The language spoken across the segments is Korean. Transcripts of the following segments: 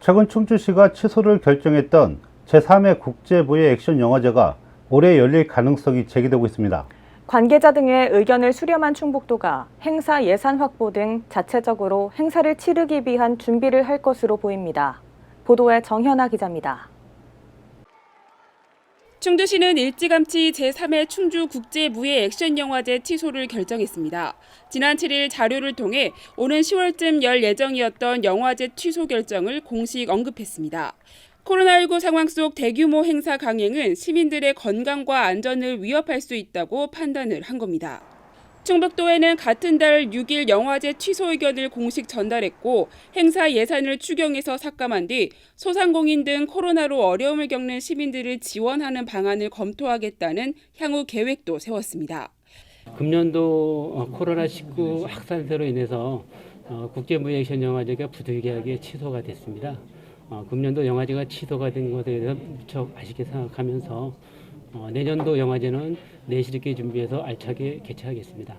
최근 충주시가 취소를 결정했던 제3회 국제무예 액션 영화제가 올해 열릴 가능성이 제기되고 있습니다. 관계자 등의 의견을 수렴한 충북도가 행사 예산 확보 등 자체적으로 행사를 치르기 위한 준비를 할 것으로 보입니다. 보도에 정현아 기자입니다. 충주시는 일찌감치 제3회 충주 국제 무예 액션 영화제 취소를 결정했습니다. 지난 7일 자료를 통해 오는 10월쯤 열 예정이었던 영화제 취소 결정을 공식 언급했습니다. 코로나19 상황 속 대규모 행사 강행은 시민들의 건강과 안전을 위협할 수 있다고 판단을 한 겁니다. 충북도에는 같은 달 6일 영화제 취소 의견을 공식 전달했고 행사 예산을 추경해서 삭감한 뒤 소상공인 등 코로나로 어려움을 겪는 시민들을 지원하는 방안을 검토하겠다는 향후 계획도 세웠습니다. 금년도 어, 코로나19 확산세로 인해서 어, 국제무예액션 영화제가 부득이하게 취소가 됐습니다. 어, 금년도 영화제가 취소가 된 것에 대해서 무척 아쉽게 생각하면서 어, 내년도 영화제는 내실 있게 준비해서 알차게 개최하겠습니다.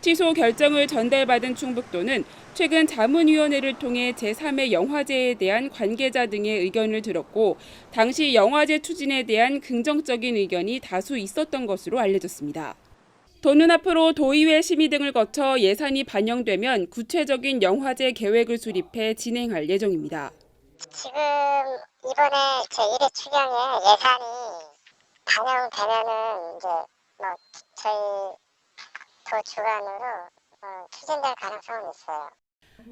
취소 결정을 전달받은 충북도는 최근 자문위원회를 통해 제3회 영화제에 대한 관계자 등의 의견을 들었고 당시 영화제 추진에 대한 긍정적인 의견이 다수 있었던 것으로 알려졌습니다. 도는 앞으로 도의회 심의 등을 거쳐 예산이 반영되면 구체적인 영화제 계획을 수립해 진행할 예정입니다. 지금 이번에 제1회 추경에 예산이 반영 되면은 이제 뭐 저희 도 주관으로 어, 추진될 가능성은 있어요.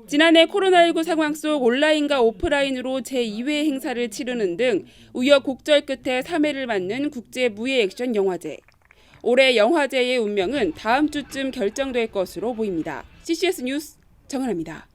지난해 코로나19 상황 속 온라인과 오프라인으로 제2회 행사를 치르는 등 우여곡절 끝에 3회를 맞는 국제 무예 액션 영화제. 올해 영화제의 운명은 다음 주쯤 결정될 것으로 보입니다. CCS 뉴스 정은아입니다.